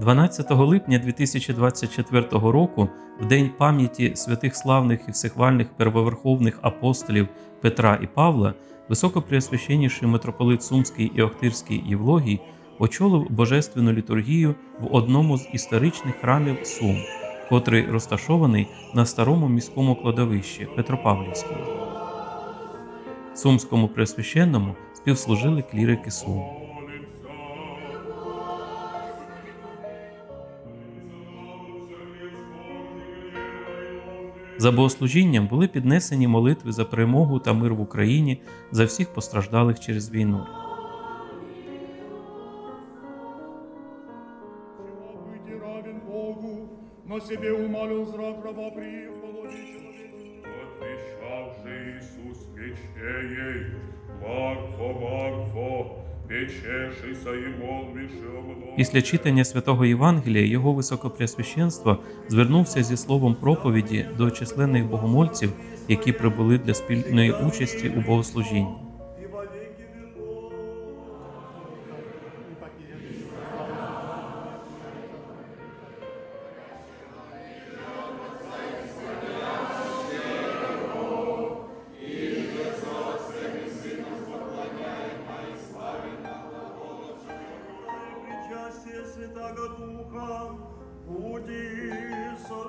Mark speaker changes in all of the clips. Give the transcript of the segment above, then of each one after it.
Speaker 1: 12 липня 2024 року, в день пам'яті святих славних і всехвальних первоверховних апостолів Петра і Павла, високопреосвященніший митрополит Сумський і Охтирський Євлогій очолив божественну літургію в одному з історичних храмів Сум, котрий розташований на старому міському кладовищі Петропавлівському. Сумському преосвященному співслужили клірики Сум. За богослужінням були піднесені молитви за перемогу та мир в Україні за всіх постраждалих через війну.
Speaker 2: но себе умалил зрак раба
Speaker 1: Після читання святого Євангелія його високопреосвященство звернувся зі словом проповіді до численних богомольців, які прибули для спільної участі у богослужінні.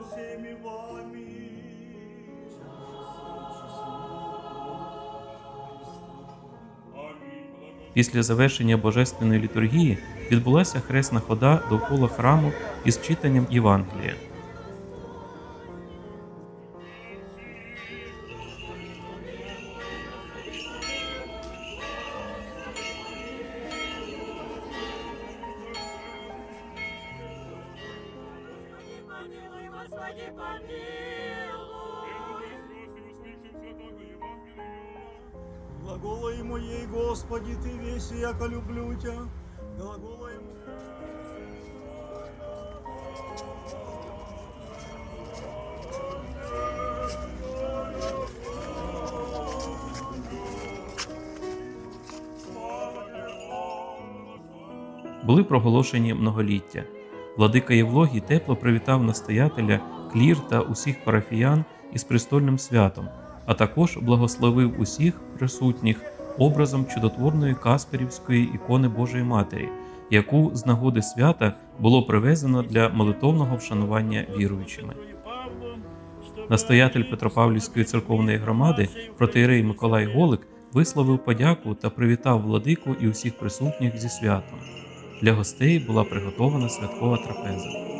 Speaker 2: Всеми вами.
Speaker 1: Після завершення божественної літургії відбулася хресна хода довкола храму із читанням Євангелія.
Speaker 3: Помилуй, Господи, помилуй.
Speaker 4: Евангелия.
Speaker 2: Глаголой моей, Господи, Ты весь, яко люблю Тебя. Глаголой
Speaker 1: Були проголошені многоліття. Владика Євлогій тепло привітав настоятеля, клір та усіх парафіян із престольним святом, а також благословив усіх присутніх образом чудотворної Касперівської ікони Божої Матері, яку з нагоди свята було привезено для молитовного вшанування віруючими. Настоятель Петропавлівської церковної громади протеєрей Миколай Голик висловив подяку та привітав владику і усіх присутніх зі святом. Для гостей була приготована святкова трапеза.